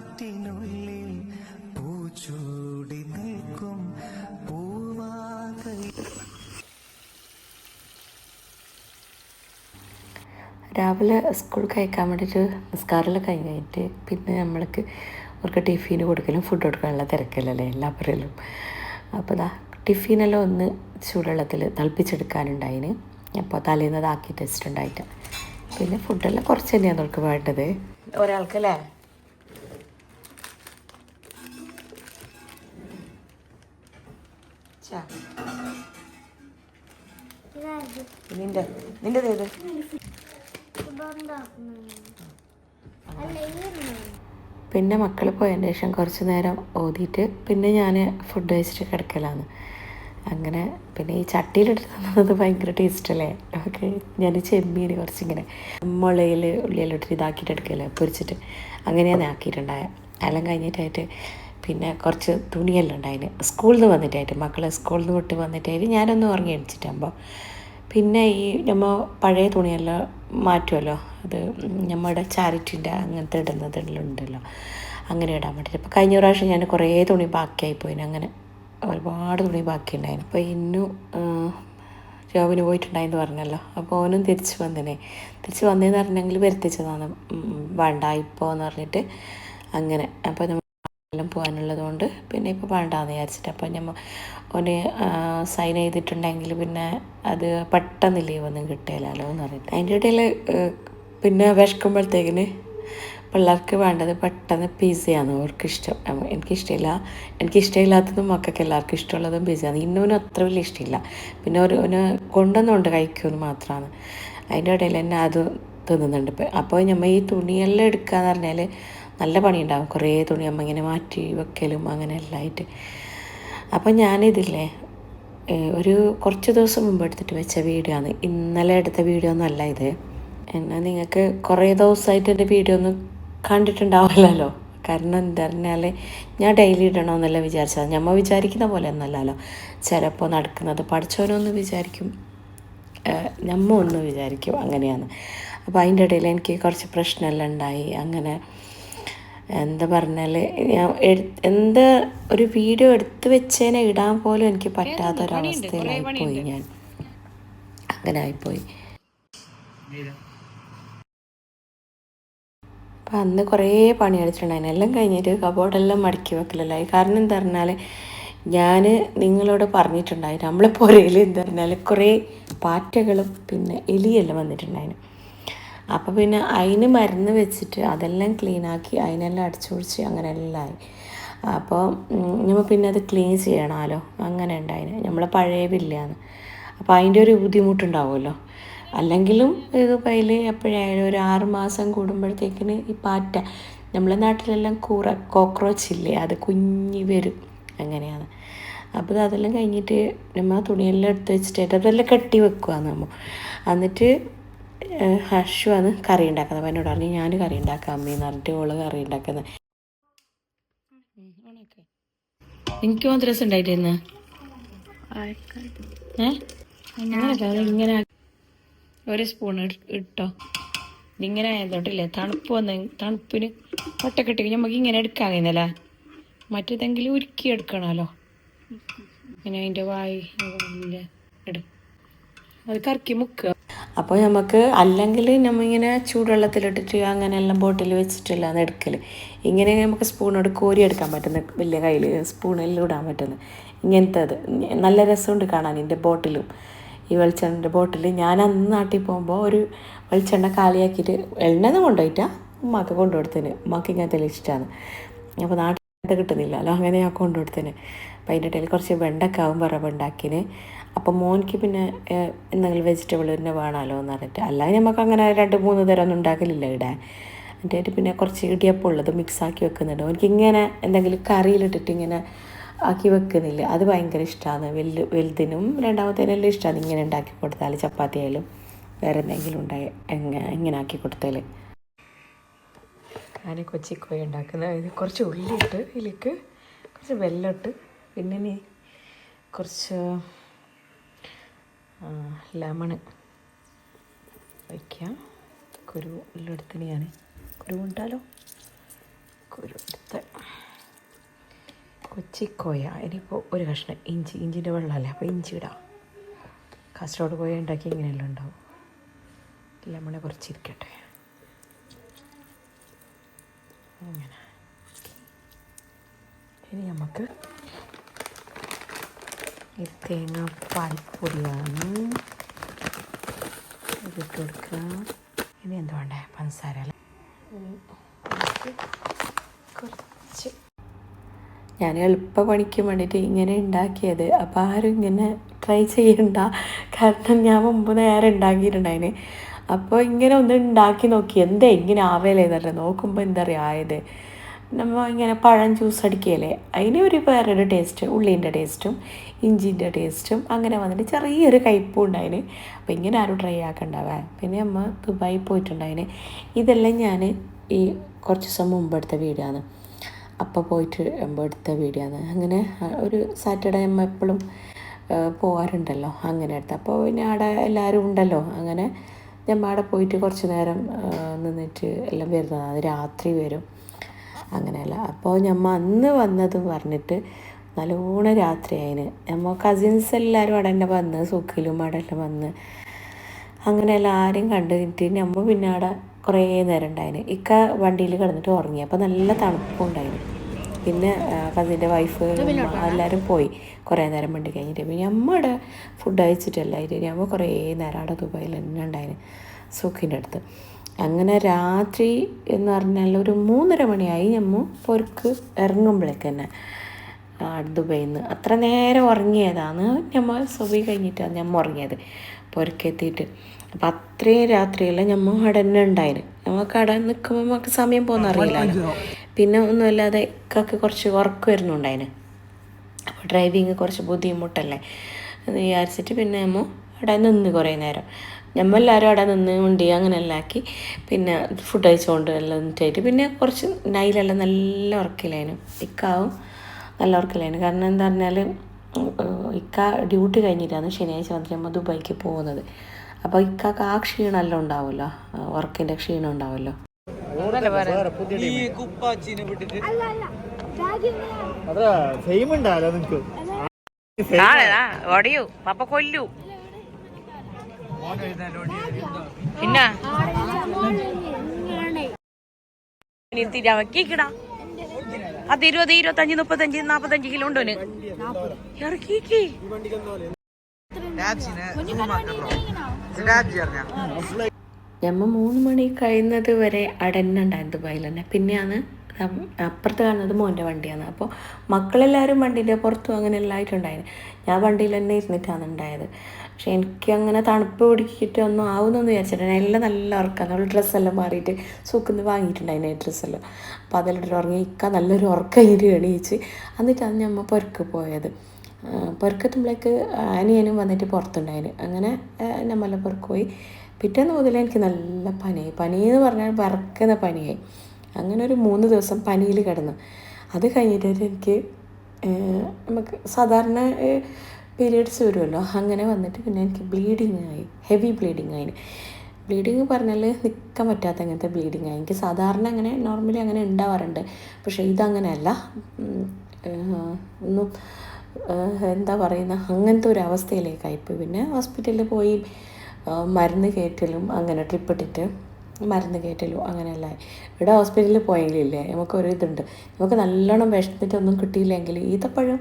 കാറ്റിനുള്ളിൽ പൂച്ചൂടി നിൽക്കും പൂവാക. രാവിലെ സ്കൂൾ കഴിക്കാൻ വേണ്ടിയിട്ട് നിസ്കാരമെല്ലാം കഴിഞ്ഞിട്ട് പിന്നെ നമ്മൾക്ക് അവർക്ക് ടിഫിന് കൊടുക്കലും ഫുഡ് കൊടുക്കാനുള്ള തിരക്കില്ലല്ലേ എല്ലാ പറയലും. അപ്പോൾ ദാ ടിഫിനെല്ലാം ഒന്ന് ചൂടുവെള്ളത്തിൽ തിളപ്പിച്ചെടുക്കാനുണ്ടായിന്. അപ്പോൾ തലേന്ന് അതാക്കിയിട്ട് വെച്ചിട്ടുണ്ടായിട്ട് പിന്നെ ഫുഡെല്ലാം കുറച്ച് തന്നെയാണ് നമുക്ക് വേണ്ടത്. ഒരാൾക്കല്ലേ? നിന്റെ നിന്റെ ഏത്? പിന്നെ മക്കൾ പോയതിന് ശേഷം കുറച്ച് നേരം ഓതിയിട്ട് പിന്നെ ഞാൻ ഫുഡ് കഴിച്ചിട്ട് കിടക്കലാണ്. അങ്ങനെ പിന്നെ ഈ ചട്ടിയിലിട്ട് തന്നത് ഭയങ്കര ടേസ്റ്റല്ലേ ഓക്കെ ഞാൻ ചെമ്മീൻ കുറച്ചിങ്ങനെ മുളയിൽ ഉള്ളിയിലോട്ട് ഇതാക്കിയിട്ട് എടുക്കല്ലേ പൊരിച്ചിട്ട്. അങ്ങനെയാണ് ആക്കിയിട്ടുണ്ടായ. എല്ലാം കഴിഞ്ഞിട്ടായിട്ട് പിന്നെ കുറച്ച് തുണിയെല്ലാം ഉണ്ടായിന്. സ്കൂളിൽ നിന്ന് വന്നിട്ടായിട്ട് മക്കളെ സ്കൂളിൽ നിന്ന് വിട്ട് വന്നിട്ടായിട്ട് ഞാനൊന്ന് ഉറങ്ങി അടിച്ചിട്ടാകുമ്പോൾ പിന്നെ ഈ നമ്മ പഴയ തുണിയെല്ലാം മാറ്റുമല്ലോ അത് നമ്മുടെ ചാരിറ്റിന്റെ അങ്ങനത്തെ ഉണ്ടല്ലോ അങ്ങനെ ഇടാൻ വേണ്ടിയിട്ട് അപ്പോൾ കഴിഞ്ഞ പ്രാവശ്യം ഞാൻ കുറേ തുണി ബാക്കിയായി പോയിന്. അങ്ങനെ ഒരുപാട് തുണി ബാക്കി ഉണ്ടായിരുന്നു അപ്പോൾ ഇന്നും ജോബിന് പോയിട്ടുണ്ടായെന്ന് പറഞ്ഞല്ലോ. അപ്പോൾ ഓനും തിരിച്ച് വന്നിനെ. തിരിച്ച് വന്നതെന്ന് പറഞ്ഞെങ്കിൽ വരുത്തിച്ചതാണ്. വേണ്ട ഇപ്പോൾ എന്ന് പറഞ്ഞിട്ട് അങ്ങനെ. അപ്പോൾ നമ്മൾ എല്ലാം പോകാനുള്ളത് കൊണ്ട് പിന്നെ ഇപ്പോൾ വേണ്ടാന്ന് വിചാരിച്ചിട്ട് അപ്പം ഞമ്മ ഒന്ന് സൈൻ ചെയ്തിട്ടുണ്ടെങ്കിൽ പിന്നെ അത് പെട്ടെന്ന് ലീവ് ഒന്നും കിട്ടില്ലല്ലോ എന്ന് പറഞ്ഞിട്ട്. അതിന്റെ ഇടയിൽ പിന്നെ വിശക്കുമ്പോഴത്തേക്കിന് പിള്ളേർക്ക് വേണ്ടത് പെട്ടെന്ന് പിസയാണ് അവർക്ക് ഇഷ്ടം അപ്പൊ എനിക്കിഷ്ടമില്ല. എനിക്കിഷ്ടമില്ലാത്തതും മക്കൾക്ക് എല്ലാവർക്കും ഇഷ്ടമുള്ളതും പിസയാണ് ഇന്നോനും അത്ര വലിയ ഇഷ്ടമില്ല. പിന്നെ ഒരു കൊണ്ടുവന്നുകൊണ്ട് കഴിക്കുമെന്ന് മാത്രമാണ്. അതിന്റെ ഇടയിൽ തന്നെ അത് തിന്നുന്നുണ്ട്. അപ്പോൾ നമ്മൾ ഈ തുണിയെല്ലാം എടുക്കുക എടുക്കാന്ന് പറഞ്ഞാൽ നല്ല പണിയുണ്ടാവും. കുറേ തുണി അമ്മ ഇങ്ങനെ മാറ്റി വെക്കലും അങ്ങനെ എല്ലാം ആയിട്ട്. അപ്പം ഞാനിതില്ലേ ഒരു കുറച്ച് ദിവസം മുമ്പ് എടുത്തിട്ട് വെച്ച വീഡിയോ ആണ് ഇന്നലെ എടുത്ത വീഡിയോ ഒന്നും അല്ല ഇത്. എന്നാൽ നിങ്ങൾക്ക് കുറേ ദിവസമായിട്ട് എന്റെ വീഡിയോ ഒന്നും കണ്ടിട്ടുണ്ടാവില്ലല്ലോ. കാരണം എന്താ പറഞ്ഞാൽ ഞാൻ ഡെയിലി ഇടണമെന്നല്ല വിചാരിച്ചത്. ഞമ്മ വിചാരിക്കുന്ന പോലെ ഒന്നല്ലല്ലോ. ചിലപ്പോൾ നടക്കുന്നത് പഠിച്ചവനൊന്ന് വിചാരിക്കും ഏഹ് നമ്മ ഒന്ന് വിചാരിക്കും അങ്ങനെയാണ്. അപ്പോൾ അതിന്റെ ഇടയിൽ എനിക്ക് കുറച്ച് പ്രശ്നമെല്ലാം ഉണ്ടായി. അങ്ങനെ എന്താ പറഞ്ഞാൽ ഞാൻ എന്താ ഒരു വീഡിയോ എടുത്തു വെച്ചേനെ ഇടാൻ പോലും എനിക്ക് പറ്റാത്തൊരവസ്ഥയിലായി പോയി ഞാൻ. അങ്ങനെ ആയിപ്പോയി അപ്പൊ അന്ന് കുറേ പണി അടിച്ചിട്ടുണ്ടായിരുന്നു എല്ലാം കഴിഞ്ഞിട്ട് കബോർഡെല്ലാം മടക്കി വെക്കലല്ലായി. കാരണം എന്താ പറഞ്ഞാൽ ഞാൻ നിങ്ങളോട് പറഞ്ഞിട്ടുണ്ടായിരുന്നു നമ്മളെ പുരയിൽ എന്താ പറഞ്ഞാൽ കുറേ പാറ്റകളും പിന്നെ എലിയെല്ലാം വന്നിട്ടുണ്ടായിരുന്നു അപ്പോൾ പിന്നെ അതിന് മരുന്ന് വെച്ചിട്ട് അതെല്ലാം ക്ലീനാക്കി അതിനെല്ലാം അടിച്ചു പൊടിച്ച് അങ്ങനെ എല്ലാം അപ്പോൾ നമ്മൾ പിന്നെ അത് ക്ലീൻ ചെയ്യണമല്ലോ അങ്ങനെ ഉണ്ടായിന് നമ്മൾ പഴയ ബില്ലാണ് അപ്പോൾ അതിന്റെ ഒരു ബുദ്ധിമുട്ടുണ്ടാവുമല്ലോ? അല്ലെങ്കിലും ഇത് പയ്യിൽ എപ്പോഴായാലും ഒരു ആറ് മാസം കൂടുമ്പോഴത്തേക്കിന് ഈ പാറ്റ നമ്മളെ നാട്ടിലെല്ലാം കൂറ കോക്രോച്ച് ഇല്ലേ? അത് കുഞ്ഞി വരും. അങ്ങനെയാണ്. അപ്പോൾ അതെല്ലാം കഴിഞ്ഞിട്ട് നമ്മൾ തുണിയെല്ലാം എടുത്ത് വെച്ചിട്ട് അതെല്ലാം കെട്ടി വെക്കുക നമ്മൾ എന്നിട്ട് ഏഹ് ഹർഷു ആണ് കറി ഉണ്ടാക്കുന്നത്. അപ്പം എന്നോട് പറഞ്ഞു ഞാൻ കറി ഉണ്ടാക്കാം അമ്മയെന്ന് പറഞ്ഞിട്ട് ഓൾ കറി ഉണ്ടാക്കുന്നത്. എനിക്ക് മാത്രം രസം ഉണ്ടായിട്ട് ഇന്ന് ഏ അങ്ങനെ ഇങ്ങനെ ഒരു സ്പൂൺ ഇട്ടോ. ഇങ്ങനെ ആയതോട്ടില്ലേ തണുപ്പ് വന്ന തണുപ്പിന് ഒട്ടക്കെട്ടി നമുക്ക് ഇങ്ങനെ എടുക്കാൻ കഴിയുന്നല്ലേ മറ്റേതെങ്കിലും ഉരുക്കി എടുക്കണമല്ലോ. പിന്നെ അതിന്റെ വായി എടുക്കും അത് കറക്കി മുക്കുക അപ്പോൾ നമുക്ക് അല്ലെങ്കിൽ നമ്മിങ്ങനെ ചൂടുവെള്ളത്തിലിട്ടിട്ട് അങ്ങനെ എല്ലാം ബോട്ടിൽ വെച്ചിട്ടില്ല അത് എടുക്കൽ ഇങ്ങനെ നമുക്ക് സ്പൂണോട് കോരി എടുക്കാൻ പറ്റുന്ന വലിയ കയ്യിൽ സ്പൂണിൽ ഇടാൻ പറ്റുന്ന ഇങ്ങനത്തേത്. നല്ല രസമുണ്ട് കാണാൻ എന്റെ ബോട്ടിലും. ഈ വെളിച്ചെണ്ണന്റെ ബോട്ടിൽ. ഞാൻ അന്ന് നാട്ടിൽ പോകുമ്പോൾ ഒരു വെളിച്ചെണ്ണ കാലിയാക്കിയിട്ട് എണ്ണയൊന്നും കൊണ്ടുപോയിട്ടാ ഉമ്മാക്ക് കൊണ്ടുകൊടുത്തേന് ഉമ്മാക്ക് ഇങ്ങനത്തെ ഇഷ്ടമാണ് അപ്പോൾ നാട്ടിൽ കിട്ടുന്നില്ലല്ലോ. അങ്ങനെ ഞാൻ കൊണ്ടുകൊടുത്തേന് അപ്പം അതിന്റെ ഇടയിൽ കുറച്ച് വെണ്ടക്കാവും ഉണ്ടാക്കിന്. അപ്പം മോനിക്ക് പിന്നെ എന്തെങ്കിലും വെജിറ്റബിൾ തന്നെ വേണമല്ലോ എന്ന് പറഞ്ഞിട്ട്. അല്ലാതെ നമുക്ക് അങ്ങനെ രണ്ട് മൂന്ന് തരം ഒന്നും ഉണ്ടാക്കലില്ല ഇവിടെ. എന്റെ ആയിട്ട് പിന്നെ കുറച്ച് ഇടിയപ്പം ഉള്ളത് മിക്സ് ആക്കി വെക്കുന്നുണ്ട്. എനിക്ക് ഇങ്ങനെ എന്തെങ്കിലും കറിയിലിട്ടിട്ട് ഇങ്ങനെ ആക്കി വെക്കുന്നില്ല. അത് ഭയങ്കര ഇഷ്ടമാണ് വലു വലുതിനും രണ്ടാമത്തേനെല്ലാം ഇഷ്ടമാണ് ഇങ്ങനെ ഉണ്ടാക്കി കൊടുത്താൽ ചപ്പാത്തി ആയാലും വേറെ എന്തെങ്കിലും ഉണ്ടായി എങ്ങനെ ഇങ്ങനെ ആക്കി കൊടുത്താൽ ഞാൻ കൊച്ചിക്കോയി ഉണ്ടാക്കുന്നത് കുറച്ച് ഉള്ളിയിട്ട് ഇതിലേക്ക് കുറച്ച് വെല്ലമിട്ട് പിന്നെ കുറച്ച് ലെമണ് വയ്ക്കാം. കുരു ഉള്ളെടുത്തിന് ഞാൻ കുരു ഉണ്ടാലോ കുരു എടുത്ത്. കൊച്ചിക്കോയ. ഇനിയിപ്പോൾ ഒരു കഷ്ണം ഇഞ്ചി. ഇഞ്ചിന്റെ വെള്ളമല്ലേ അപ്പോൾ ഇഞ്ചി ഇടാം. കാസർഗോഡ് കോയ ഉണ്ടാക്കി ഇങ്ങനെയെല്ലാം ഉണ്ടാവും. ലെമണ് കുറച്ചിരിക്കട്ടെ. അങ്ങനെ ഇനി നമുക്ക് ഈ തേങ്ങ പാൽപ്പൊടിയാണ് ഇതിട്ട് കൊടുക്കുക ഇനി എന്താ വേണ്ടേ പഞ്ചസാര കുറച്ച് ഞാൻ എളുപ്പ പണിക്ക് വേണ്ടിയിട്ട് ഇങ്ങനെ ഉണ്ടാക്കിയത്. അപ്പോൾ ആരും ഇങ്ങനെ ട്രൈ ചെയ്യണ്ട. കാരണം ഞാൻ മുമ്പ് നേരെ ഉണ്ടാക്കിയിട്ടുണ്ടായിന്. അപ്പോൾ ഇങ്ങനെ ഒന്ന് ഉണ്ടാക്കി നോക്കി. എന്താ ഇങ്ങനെ ആവേലേന്നല്ല നോക്കുമ്പോൾ എന്താ പറയുക ആയത്? നമ്മൾ ഇങ്ങനെ പഴം ജ്യൂസ് അടിക്കുകയല്ലേ അതിന് ഒരു വേറൊരു ടേസ്റ്റ് ഉള്ളീന്റെ ടേസ്റ്റും ഇഞ്ചിന്റെ ടേസ്റ്റും അങ്ങനെ വന്നിട്ട് ചെറിയൊരു കയ്പ്പും ഉണ്ടായിന്. അപ്പോൾ ഇങ്ങനെ ആരും ട്രൈ ആക്കണ്ടാവേ. പിന്നെ അമ്മ ദുബായി പോയിട്ടുണ്ടായിന്. ഇതെല്ലാം ഞാൻ ഈ കുറച്ച് ദിവസം മുമ്പ് എടുത്ത വീഡിയോ ആണ്. അപ്പോൾ പോയിട്ട് എടുത്ത വീഡിയോ ആണ്. അങ്ങനെ ഒരു സാറ്റർഡേ അമ്മ എപ്പോഴും പോകാറുണ്ടല്ലോ അങ്ങനെ എടുത്ത. അപ്പോൾ പിന്നെ അവിടെ എല്ലാവരും ഉണ്ടല്ലോ. അങ്ങനെ ഞമ്മ അവിടെ പോയിട്ട് കുറച്ച് നേരം നിന്നിട്ട് എല്ലാം വരുന്നതാണ്. രാത്രി വരും. അങ്ങനെയല്ല. അപ്പോൾ ഞമ്മ അന്ന് വന്നത് പറഞ്ഞിട്ട് നല്ലോണം രാത്രി ആയിന്. നമ്മ കസിൻസ് എല്ലാവരും അവിടെ തന്നെ വന്ന് സുഖിലും അവിടെ എല്ലാം വന്ന്. അങ്ങനെ എല്ലാവരെയും കണ്ടു കിട്ടി നമ്മൾ പിന്നെ അവിടെ കുറേ നേരം ഉണ്ടായിന്. ഇക്ക വണ്ടിയിൽ കിടന്നിട്ട് ഉറങ്ങി. അപ്പോൾ നല്ല തണുപ്പും ഉണ്ടായിന്. പിന്നെ കസിന്റെ വൈഫ് എല്ലാവരും പോയി കുറേ നേരം വണ്ടി കഴിഞ്ഞിട്ട്. പിന്നെ നമ്മ അവിടെ ഫുഡ് കഴിച്ചിട്ടല്ലായിട്ട് ഞമ്മ കുറേ നേരം അവിടെ ദുബായിൽ തന്നെ ഉണ്ടായിന് സുഖിന്റെ അടുത്ത്. അങ്ങനെ രാത്രി എന്ന് പറഞ്ഞാൽ ഒരു മൂന്നര മണിയായി നമ്മ പൊരുക്ക് ഇറങ്ങുമ്പോഴേക്ക് തന്നെ. ദുബൈയിൽ നിന്ന് അത്ര നേരം ഉറങ്ങിയതാണ്. ഞമ്മ സുബി കഴിഞ്ഞിട്ടാണ് ഞമ്മ ഉറങ്ങിയത് പൊരുക്കെത്തിയിട്ട്. അപ്പം അത്രയും രാത്രിയെല്ലാം ഞമ്മ അവിടെ തന്നെ ഉണ്ടായിരുന്നു നമുക്ക് അവിടെ നിൽക്കുമ്പോൾ നമുക്ക് സമയം പോകുന്ന അറിയില്ലല്ലോ. പിന്നെ ഒന്നുമല്ലാതെ ഇക്കൊക്കെ കുറച്ച് ഉറക്കം വരുന്നുണ്ടായിന്. അപ്പോൾ ഡ്രൈവിങ് കുറച്ച് ബുദ്ധിമുട്ടല്ലേ. എന്ന് വിചാരിച്ചിട്ട് പിന്നെ നമ്മ അവിടെ നിന്ന് കുറേ നേരം. നമ്മളെല്ലാവരും അവിടെ നിന്ന് ഉണ്ടി അങ്ങനെ എല്ലാം ആക്കി. പിന്നെ ഫുഡ് കഴിച്ചുകൊണ്ട് എല്ലാം നിന്നിട്ടായിട്ട് പിന്നെ കുറച്ച് നൈലെല്ലാം നല്ല ഉറക്കില്ലായിരുന്നു ഇക്കാവും നല്ല ഉറക്കില്ലായിരുന്നു കാരണം എന്താ പറഞ്ഞാൽ ഇക്ക ഡ്യൂട്ടി കഴിഞ്ഞിട്ടാണ് ശനിയാഴ്ച വന്നിട്ട് നമ്മൾ ദുബായിക്ക് പോകുന്നത്. അപ്പോൾ ഇക്കാക്ക് ആ ക്ഷീണമെല്ലാം ഉണ്ടാവുമല്ലോ. ഉറക്കിന്റെ ക്ഷീണം ഉണ്ടാവുമല്ലോ. ഫെയിം ഉണ്ടാവല്ലോ നിങ്ങക്ക് ഒടയൂ പപ്പ കൊല്ലു. പിന്നെ? ഇറക്കിക്കടാ. അത് ഇരുപത് ഇരുപത്തഞ്ച് മുപ്പത്തഞ്ച് നാപ്പത്തഞ്ച് കിലോ ഉണ്ടോന് ഇറക്കിക്ക്. ഞമ്മ മൂന്ന് മണി കഴിയുന്നത് വരെ അടന്നുണ്ടായിരുന്നു ദുബായിൽ തന്നെ. പിന്നെയാണ് അപ്പുറത്ത് കാണുന്നത് മോന്റെ വണ്ടിയാണ്. അപ്പോൾ മക്കളെല്ലാവരും വണ്ടിന്റെ പുറത്തും അങ്ങനെ എല്ലാം ആയിട്ടുണ്ടായിരുന്നു. ഞാൻ വണ്ടിയിൽ തന്നെ ഇരുന്നിട്ടാണ് ഉണ്ടായത്. പക്ഷെ എനിക്ക് അങ്ങനെ തണുപ്പ് പിടിക്കിട്ട് ഒന്നും ആവുമെന്നൊന്നും വിചാരിച്ചിട്ടില്ല. എല്ലാം നല്ല ഉറക്കം. അവൾ ഡ്രസ്സെല്ലാം മാറിയിട്ട് സൂക്കിന്ന് വാങ്ങിയിട്ടുണ്ടായിരുന്നു ഡ്രസ്സെല്ലാം അപ്പോൾ അതെല്ലാം ഉറങ്ങി ഇക്ക നല്ലൊരു ഉറക്കം എണീച്ച് എന്നിട്ടാണ് ഞമ്മ പുരക്ക് പോയത്. പുരക്കെത്തുമ്പോഴേക്ക് അനിയനും വന്നിട്ട് പുറത്തുണ്ടായിരുന്നു അങ്ങനെ നമ്മളെ പുറക്ക് പോയി. പിറ്റേന്ന് മുതൽ എനിക്ക് നല്ല പനിയായി പനി എന്ന് പറഞ്ഞാൽ വിറക്കുന്ന പനിയായി. അങ്ങനെ ഒരു മൂന്ന് ദിവസം പനിയിൽ കിടന്നു. അത് കഴിഞ്ഞിട്ട് എനിക്ക് നമുക്ക് സാധാരണ പീരിയഡ്സ് വരുമല്ലോ അങ്ങനെ വന്നിട്ട് പിന്നെ എനിക്ക് ബ്ലീഡിങ് ആയി ഹെവി ബ്ലീഡിങ് ആയി. ബ്ലീഡിങ് പറഞ്ഞാൽ നിൽക്കാൻ പറ്റാത്ത അങ്ങനത്തെ ബ്ലീഡിങ് ആയി. എനിക്ക് സാധാരണ അങ്ങനെ നോർമലി അങ്ങനെ ഉണ്ടാവാറുണ്ട്. പക്ഷേ ഇതങ്ങനെയല്ല. ഒന്നും എന്താ പറയുന്ന അങ്ങനത്തെ ഒരു അവസ്ഥയിലേക്കായിപ്പോയി പിന്നെ ഹോസ്പിറ്റലിൽ പോയി മരുന്ന് കയറ്റലും അങ്ങനെ ട്രിപ്പ് ഇട്ടിട്ട് മരുന്ന് കയറ്റലും അങ്ങനെയല്ല ഇവിടെ ഹോസ്പിറ്റലിൽ പോയെങ്കിലില്ലേ നമുക്കൊരു ഇതുണ്ട്. നമുക്ക് നല്ലോണം വിഷമിട്ടൊന്നും കിട്ടിയില്ലെങ്കിൽ ഈത്തപ്പഴം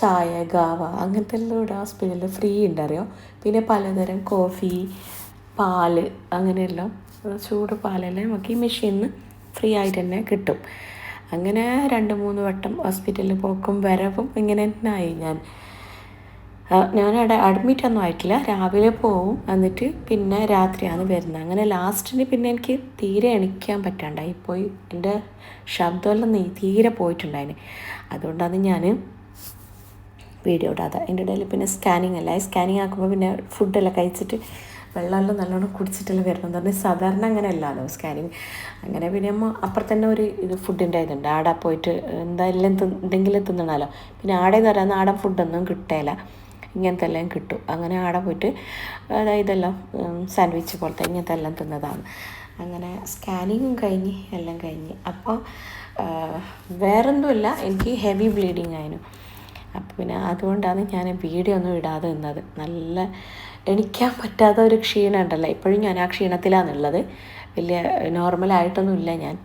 ചായ ഗാവ അങ്ങനത്തെ എല്ലാം ഇവിടെ ഹോസ്പിറ്റലിൽ ഫ്രീ ഉണ്ട് അറിയോ? പിന്നെ പലതരം കോഫി പാൽ അങ്ങനെയെല്ലാം. ചൂട് പാലെല്ലാം നമുക്ക് ഈ മെഷീനിൽ നിന്ന് ഫ്രീ ആയിട്ട് തന്നെ കിട്ടും. അങ്ങനെ രണ്ട് മൂന്ന് വട്ടം ഹോസ്പിറ്റലിൽ പോക്കും വരവും ഇങ്ങനെ തന്നെ ആയി ഞാൻ. ഞാൻ ഞാനവിടെ അഡ്മിറ്റ് ഒന്നും ആയിട്ടില്ല. രാവിലെ പോവും എന്നിട്ട് പിന്നെ രാത്രിയാണ് വരുന്നത്. അങ്ങനെ ലാസ്റ്റിന് പിന്നെ എനിക്ക് തീരെ എണിക്കാൻ പറ്റാണ്ടായി. പോയി എന്റെ ശബ്ദമെല്ലാം നീ തീരെ പോയിട്ടുണ്ടായിന്. അതുകൊണ്ടാണ് ഞാൻ വീഡിയോ ഇടാതെ അതിന്റെ ഇടയിൽ പിന്നെ സ്കാനിങ് അല്ല? സ്കാനിങ് ആക്കുമ്പോൾ പിന്നെ ഫുഡെല്ലാം കഴിച്ചിട്ട് വെള്ളമെല്ലാം നല്ലോണം കുടിച്ചിട്ടെല്ലാം വരണം എന്ന് പറഞ്ഞാൽ സാധാരണ അങ്ങനെ അല്ലല്ലോ സ്കാനിങ് അങ്ങനെ പിന്നെ അമ്മ അപ്പുറം തന്നെ ഒരു ഇത് ഫുഡിന്റെ ഇതുണ്ട് ആടെ പോയിട്ട് എന്തായാലും എന്തെങ്കിലും തിന്നണമല്ലോ. പിന്നെ ആടെ എന്ന് പറയുന്നത് നാടൻ ഫുഡൊന്നും കിട്ടേല. ഇങ്ങനത്തെ എല്ലാം കിട്ടും. അങ്ങനെ ആടെ പോയിട്ട് അതായത് ഇതെല്ലാം സാൻഡ്വിച്ച് പോലത്തെ ഇങ്ങനത്തെ എല്ലാം തിന്നതാണ്. അങ്ങനെ സ്കാനിങ്ങും കഴിഞ്ഞ് എല്ലാം കഴിഞ്ഞ്. അപ്പോൾ വേറൊന്നുമില്ല. എനിക്ക് ഹെവി ബ്ലീഡിങ് ആയിരുന്നു. അപ്പോൾ പിന്നെ അതുകൊണ്ടാണ് ഞാൻ വീഡിയോ ഒന്നും ഇടാതെ നിന്നത്. നല്ല എണിക്കാൻ പറ്റാത്ത ഒരു ക്ഷീണം ഉണ്ടല്ലോ. ഇപ്പോഴും ഞാൻ ആ ക്ഷീണത്തിലാണുള്ളത്. വലിയ നോർമലായിട്ടൊന്നും ഇല്ല ഞാൻ.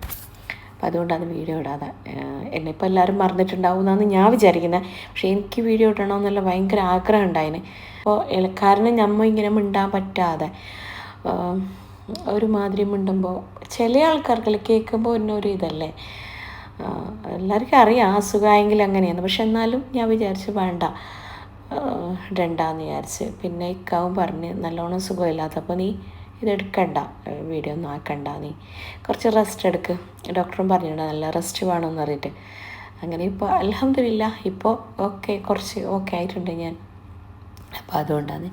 അപ്പം അതുകൊണ്ടാണ് വീഡിയോ ഇടാതെ. എന്നെ ഇപ്പോൾ എല്ലാവരും മറന്നിട്ടുണ്ടാവും എന്നാണ് ഞാൻ വിചാരിക്കുന്നത് പക്ഷേ എനിക്ക് വീഡിയോ ഇടണമെന്നുള്ള ഭയങ്കര ആഗ്രഹം ഉണ്ടായിന്. അപ്പോൾ കാരണം നമ്മൾ ഇങ്ങനെ മിണ്ടാൻ പറ്റാതെ ഒരു ഒരുമാതിരി മിണ്ടുമ്പോൾ ചില ആൾക്കാർക്കെല്ലാം കേൾക്കുമ്പോൾ എന്നൊരു ഇതല്ലേ? എല്ലാവർക്കും അറിയാം അസുഖമായെങ്കിൽ അങ്ങനെയാണ്. പക്ഷെ എന്നാലും ഞാൻ വിചാരിച്ചു വേണ്ട. ആഹ് വിചാരിച്ച്. പിന്നെ ഇക്കാവും പറഞ്ഞ് നല്ലോണം സുഖമില്ലാത്തപ്പോൾ നീ ഇതെടുക്കണ്ട വീഡിയോ ഒന്നും ആക്കണ്ട നീ. കുറച്ച് റെസ്റ്റ് എടുക്ക്. ഡോക്ടറും പറഞ്ഞിട്ടുണ്ട് നല്ല റെസ്റ്റ് വേണമെന്ന് പറഞ്ഞിട്ട്. അങ്ങനെ ഇപ്പോൾ അലഹമില്ല ഇപ്പോൾ ഓക്കെ കുറച്ച് ഓക്കെ ആയിട്ടുണ്ട് ഞാൻ. അപ്പോൾ അതുകൊണ്ടാണ്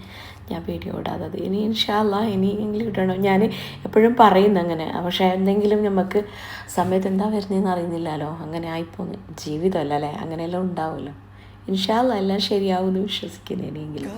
ഞാൻ വീഡിയോ ഇടാത്തത്. ഇനി ഇൻഷാല്ല ഇനിയെങ്കിലും ഇടണോ? ഞാൻ എപ്പോഴും പറയുന്നു അങ്ങനെ. പക്ഷേ എന്തെങ്കിലും നമുക്ക് സമയത്ത് എന്താ വരുന്നതെന്ന് അറിയുന്നില്ലല്ലോ. അങ്ങനെ ആയിപ്പോന്ന്. ജീവിതമല്ല അല്ലേ? അങ്ങനെയെല്ലാം ഉണ്ടാവുമല്ലോ. ഇൻഷാല്ല എല്ലാം ശരിയാവുമെന്ന് വിശ്വസിക്കുന്നു ഇനിയെങ്കിലും.